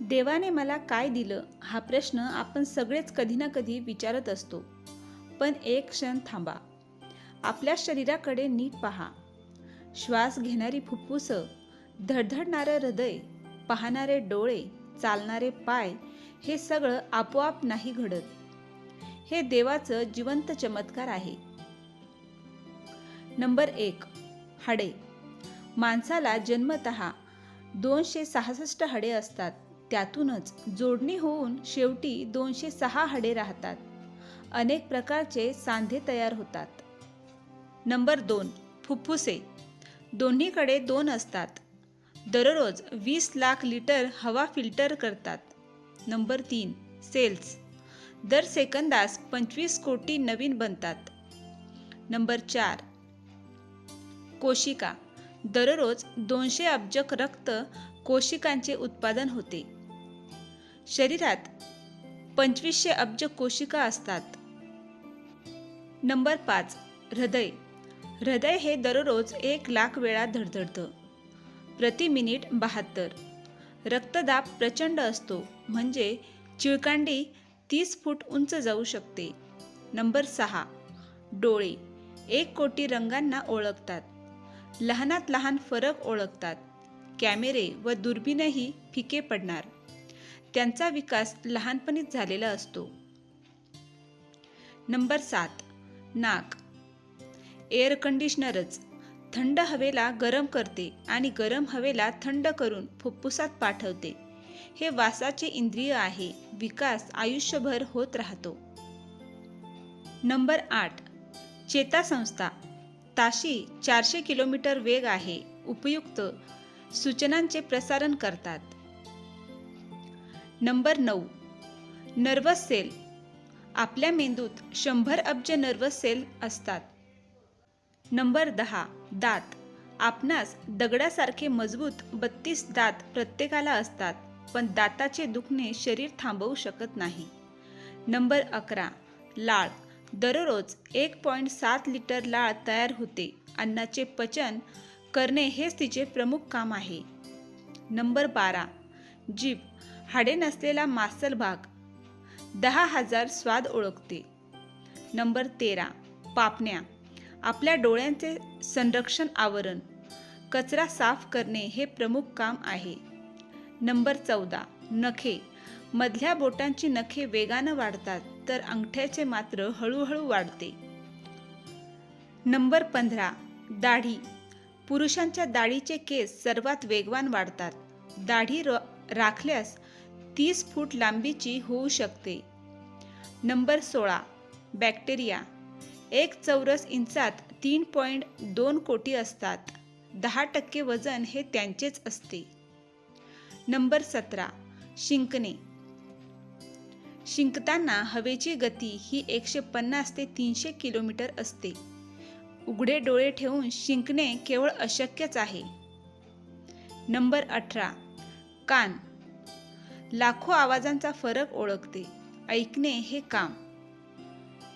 देवाने मला काय दिलं हा प्रश्न आपण सगळेच कधी ना कधी विचारत असतो. पण एक क्षण थांबा. आपल्या शरीराकडे नीट पहा. श्वास घेणारी फुफ्फुसं धडधडणारं हृदय पाहणारे डोळे चालणारे पाय हे सगळं आपोआप नाही घडत. हे देवाचं जिवंत चमत्कार आहे. नंबर एक हाडे. माणसाला जन्मत दोनशे सहासष्ट हाडे असतात. त्यातूनच जोडणी होऊन शेवटी दोनशे सहा हाडे राहतात. अनेक प्रकारचे सांधे तयार होतात. नंबर दोन फुफ्फुसे. दोन्हीकडे दोन असतात. दररोज वीस लाख लिटर हवा फिल्टर करतात. नंबर तीन सेल्स. दर सेकंदास पंचवीस कोटी नवीन बनतात. नंबर चार कोशिका. दररोज दोनशे अब्जक रक्त कोशिकांचे उत्पादन होते. शरीरात पंचवीसशे अब्ज कोशिका असतात. नंबर पाच हृदय. हृदय हे दररोज एक लाख वेळा धडधडतं. प्रति मिनिट बहात्तर. रक्तदाब प्रचंड असतो म्हणजे चिळकांडी तीस फूट उंच जाऊ शकते. नंबर सहा डोळे. एक कोटी रंगांना ओळखतात. लहानात लहान फरक ओळखतात. कॅमेरे व दुर्बीनही फिके पडणार. त्यांचा विकास लहानपणीच झालेला असतो. नंबर सात नाक. एअर कंडिशनरच थंड हवेला गरम करते आणि गरम हवेला थंड करून फुफ्फुसात पाठवते. हे वासाचे इंद्रिय आहे विकास आयुष्यभर होत राहतो. नंबर आठ चेतासंस्था. ताशी चारशे किलोमीटर वेग आहे उपयुक्त सूचनांचे प्रसारण करतात. नंबर नऊ. नर्वस सेल आपल्या मेंदूत शंभर अब्ज नर्वस सेल असतात. नंबर दहा. दात. आपणास दगडासारखे मजबूत बत्तीस दात प्रत्येकाला असतात पण दाताचे दुखणे शरीर थांबवू शकत नाही. नंबर अकरा. लाळ. दररोज एक पॉईंट सात लिटर लाळ तयार होते. अन्नाचे पचन करणे हेच तिचे प्रमुख काम आहे. नंबर बारा. जीभ. हाडे नसलेला मासल भाग. दहा हजार स्वाद ओळखते. नंबर तेरा. पापण्या. आपल्या डोळ्यांचे संरक्षण आवरण. कचरा साफ करणे हे प्रमुख काम आहे. नंबर चौदा. नखे. मधल्या बोटांची नखे वेगानं वाढतात तर अंगठ्याचे मात्र हळूहळू वाढते. नंबर पंधरा. दाढी. पुरुषांच्या दाढीचे केस सर्वात वेगवान वाढतात. दाढी र राखल्यास तीस फूट लांबीची होऊ शकते. नंबर सोळा बॅक्टेरिया. एक चौरस इंचात तीन पॉईंट दोन कोटी असतात. दहा टक्के वजन हे त्यांचेच असते. नंबर सतरा शिंकणे. शिंकताना हवेची गती ही एकशे पन्नास ते तीनशे किलोमीटर असते. उघडे डोळे ठेवून शिंकणे केवळ अशक्यच आहे. नंबर अठरा कान. लाखो आवाजांचा फरक ओळखते. ऐकणे हे काम.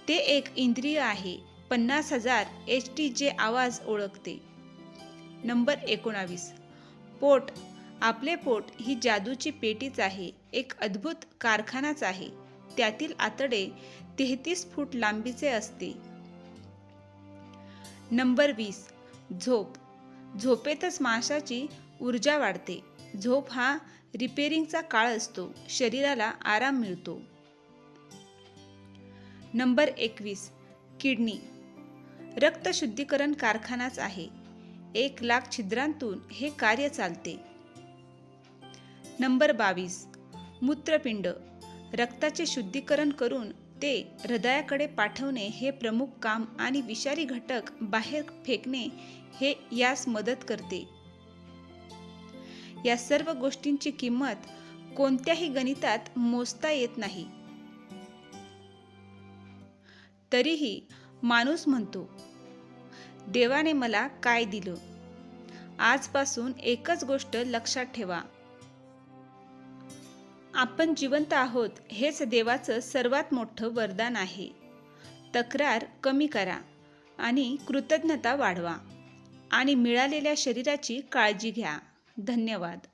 ते एक इंद्रिय आहे. पन्नास हजार एच टी जे आवाज ओळखते. नंबर एकोणावीस. पोट. आपले पोट ही जादूची पेटीच आहे. एक अद्भुत कारखानाच आहे. त्यातील आतडे तेहतीस फूट लांबीचे असते. नंबर वीस. झोप. झोपेतच माशाची ऊर्जा वाढते. झोप हा रिपेरिंगचा काळ असतो. शरीराला आराम मिळतो. नंबर एकवीस. किडनी. रक्त शुद्धीकरण कारखानाच आहे. एक लाख छिद्रांतून हे कार्य चालते. नंबर बावीस. मूत्रपिंड. रक्ताचे शुद्धीकरण करून ते हृदयाकडे पाठवणे हे प्रमुख काम आणि विषारी घटक बाहेर फेकणे हे यास मदत करते. या सर्व गोष्टींची किंमत कोणत्याही गणितात मोजता येत नाही. तरीही माणूस म्हणतो देवाने मला काय दिलं? आजपासून एकच गोष्ट लक्षात ठेवा. आपण जिवंत आहोत हेच देवाचं सर्वात मोठं वरदान आहे. तक्रार कमी करा आणि कृतज्ञता वाढवा आणि मिळालेल्या शरीराची काळजी घ्या. धन्यवाद.